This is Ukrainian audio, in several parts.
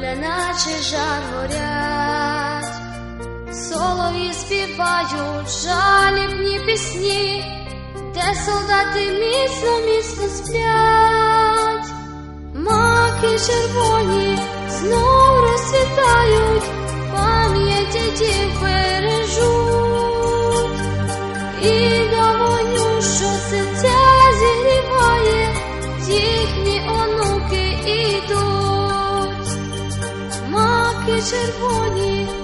поля, наче жар горять, солов'ї співають жалібні пісні, де солдати міцно, міцно сплять, маки червоні знов розцвітають, Маки червоні знов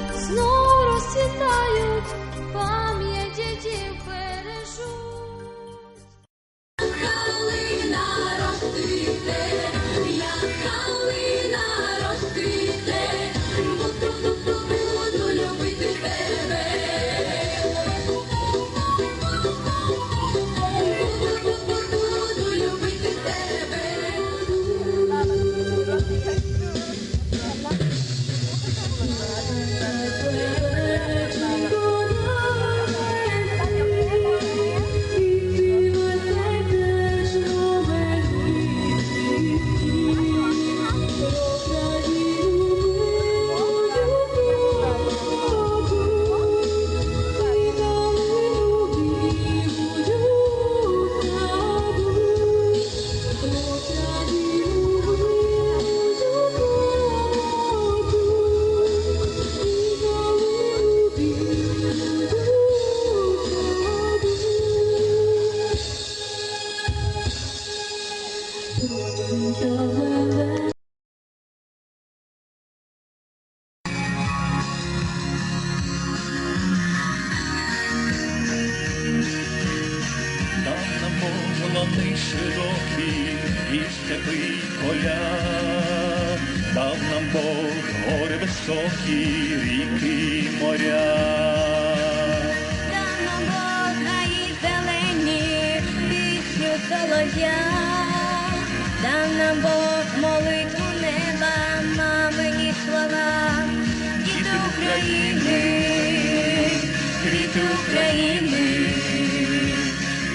України,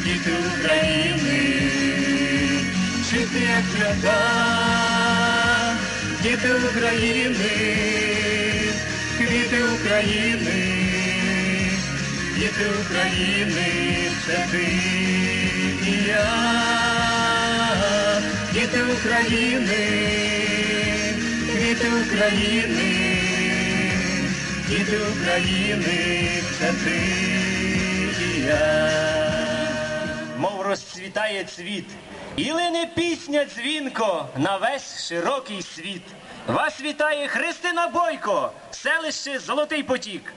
діти України, чисті як свята, діти України, квіти України, діти України, це ти і я, діти України, квіти України. Діти України, це ти і я. мов розцвітає цвіт, і лине пісня дзвінко на весь широкий світ. Вас вітає Христина Бойко, селище Золотий Потік.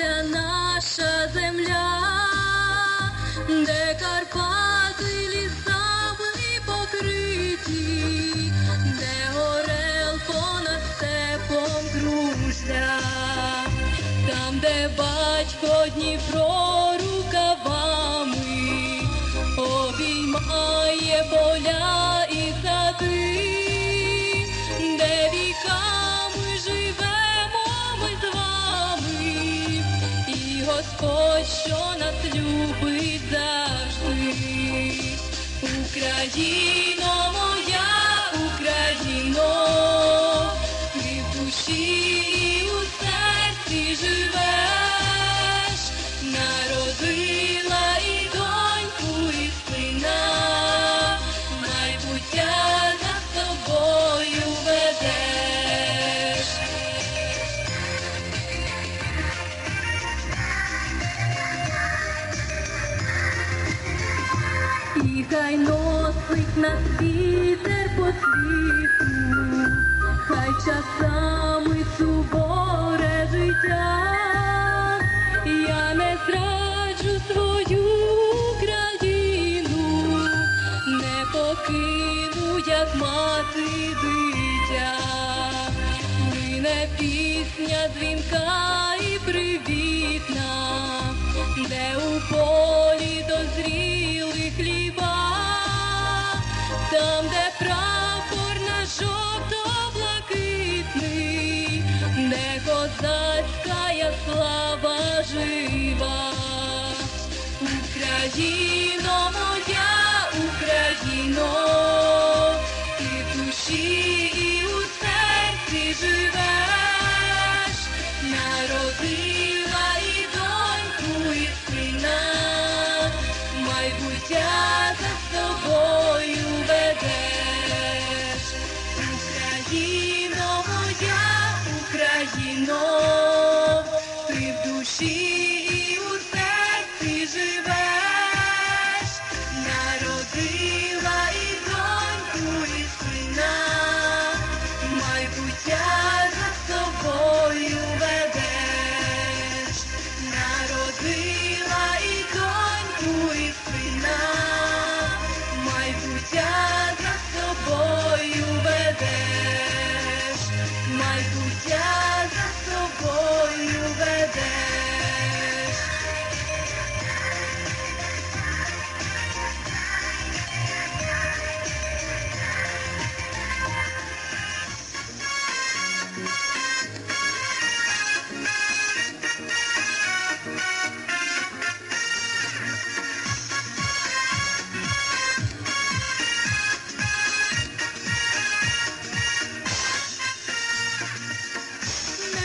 Простягнулася наша земля, де Карпати лісами покриті, де горел понад степом кружля, там, де батько Дніпро любить завжди. Україно хай часами суворе життя, я не зраджу свою країну, не покину, як мати дитя, мине пісня дзвінка і привітна, де у полі хліба. Там, де прав жовто-блакитний, де козацька слава жива, Україно моя, Україно, ти душі.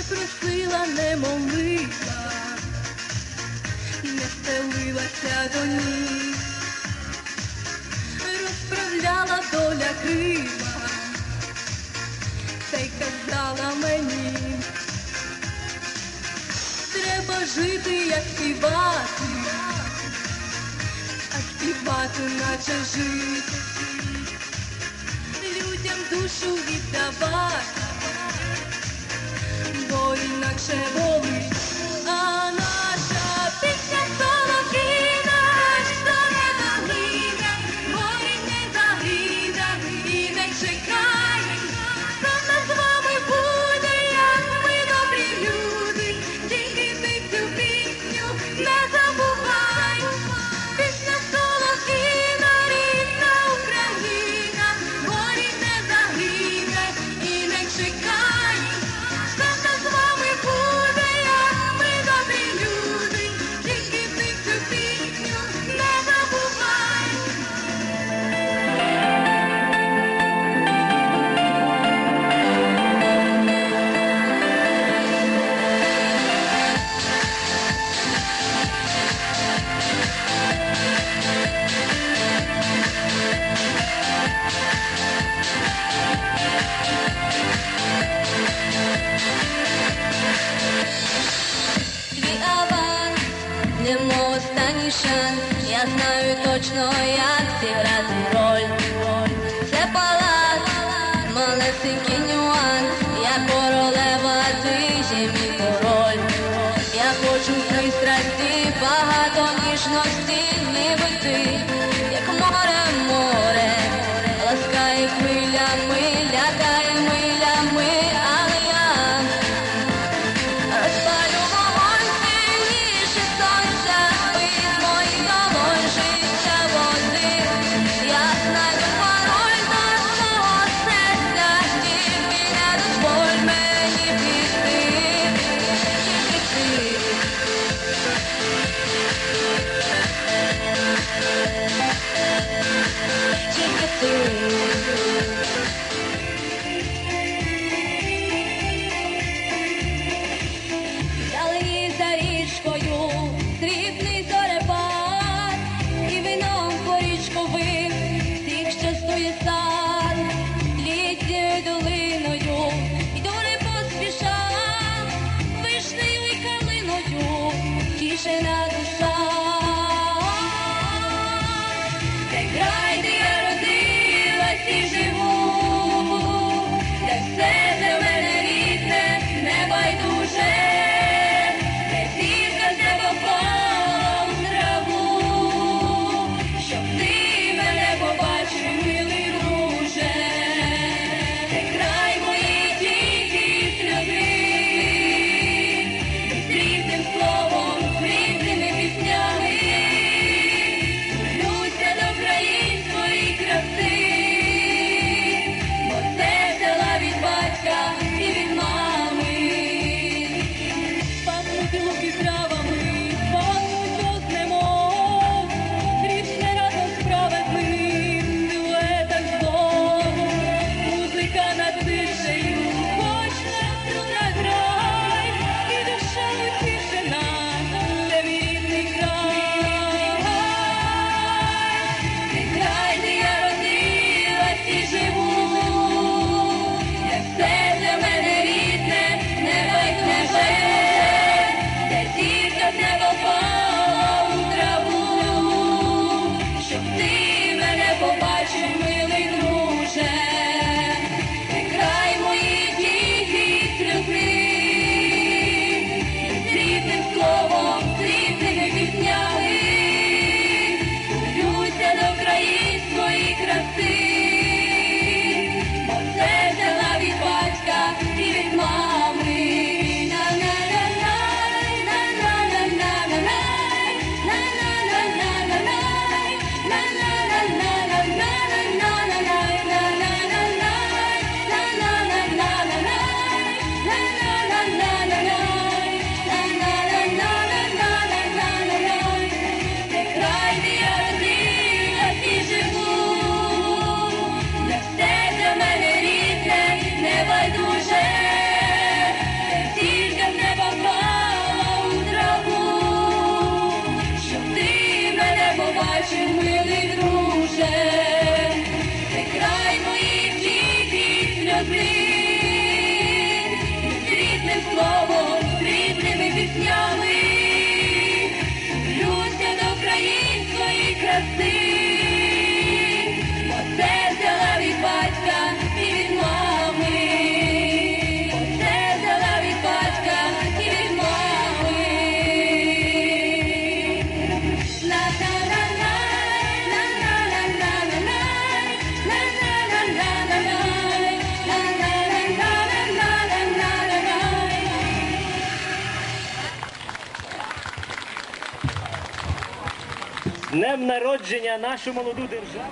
просила, не молила, не втелилася до ній, розправляла доля крила, та й казала мені, треба жити, як співати, а співати, наче жити, людям душу віддавати. innak się łowić Yahweh. народження нашу молоду державу.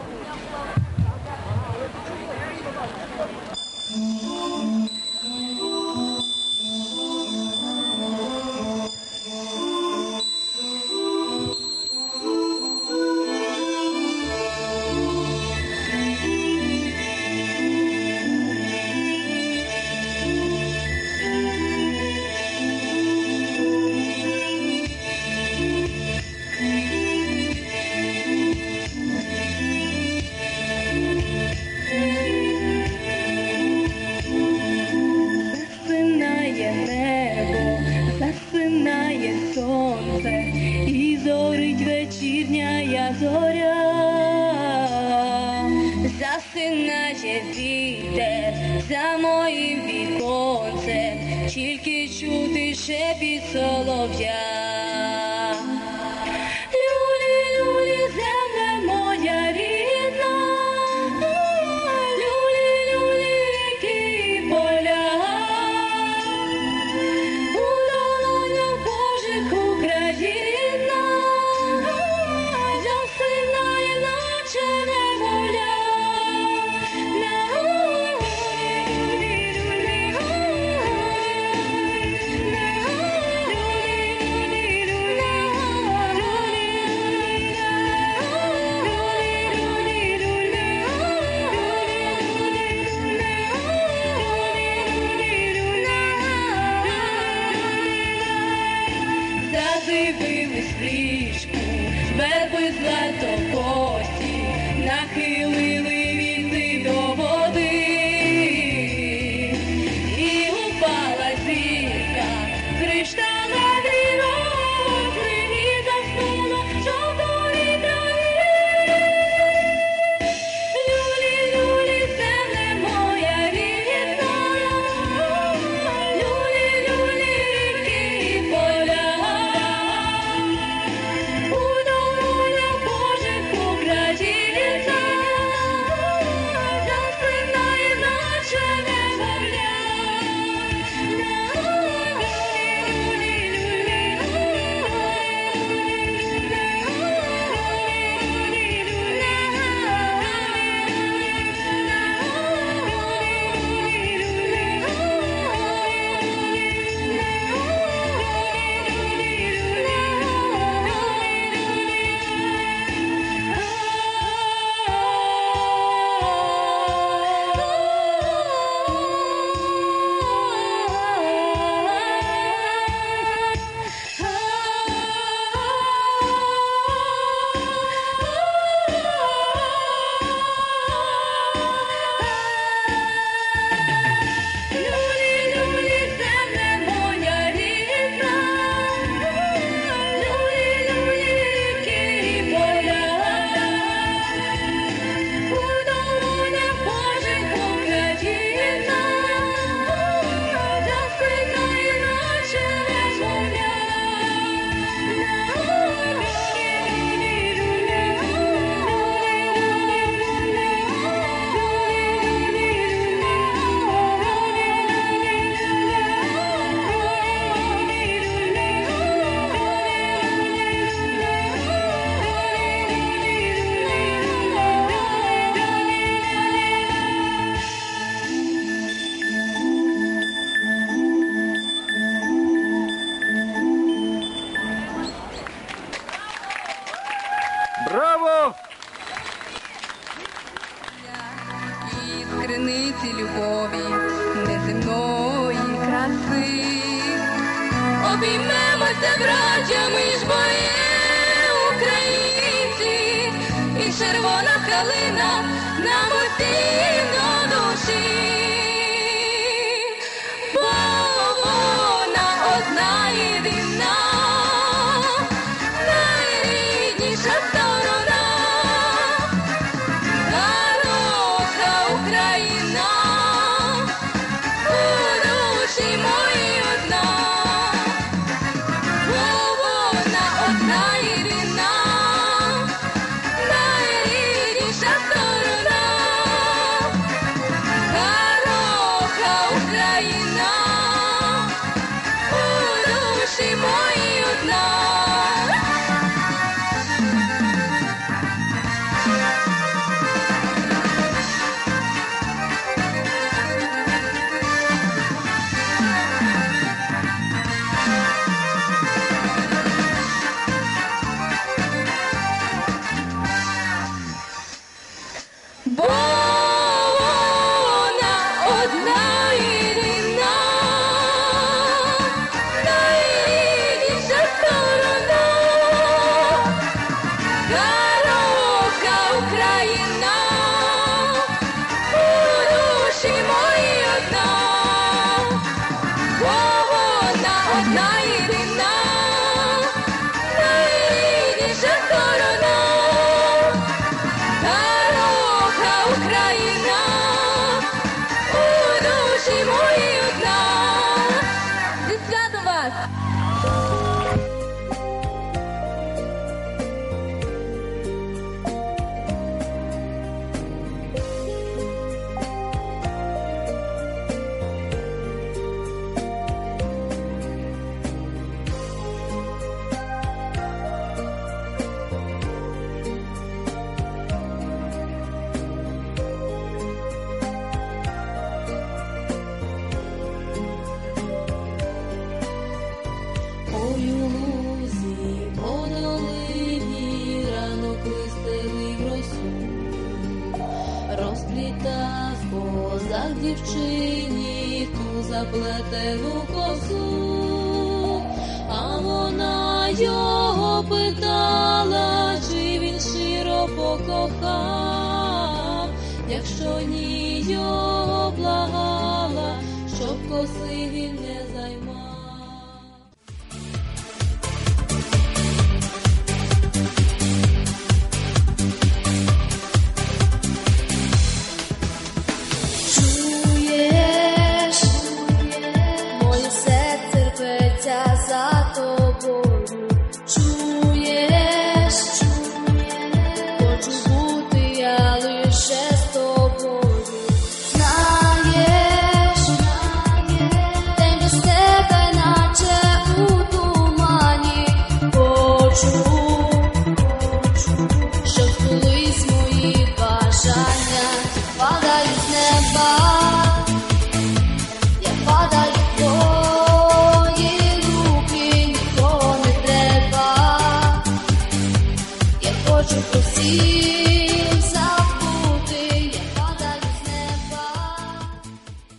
зоря, засинає вітер за моїм віконцем, тільки чути шепіт солов'я. Розплітав козак дівчині ту заплетену косу, а вона його питала, чи він щиро покохав, якщо ні його благала, щоб коси він не.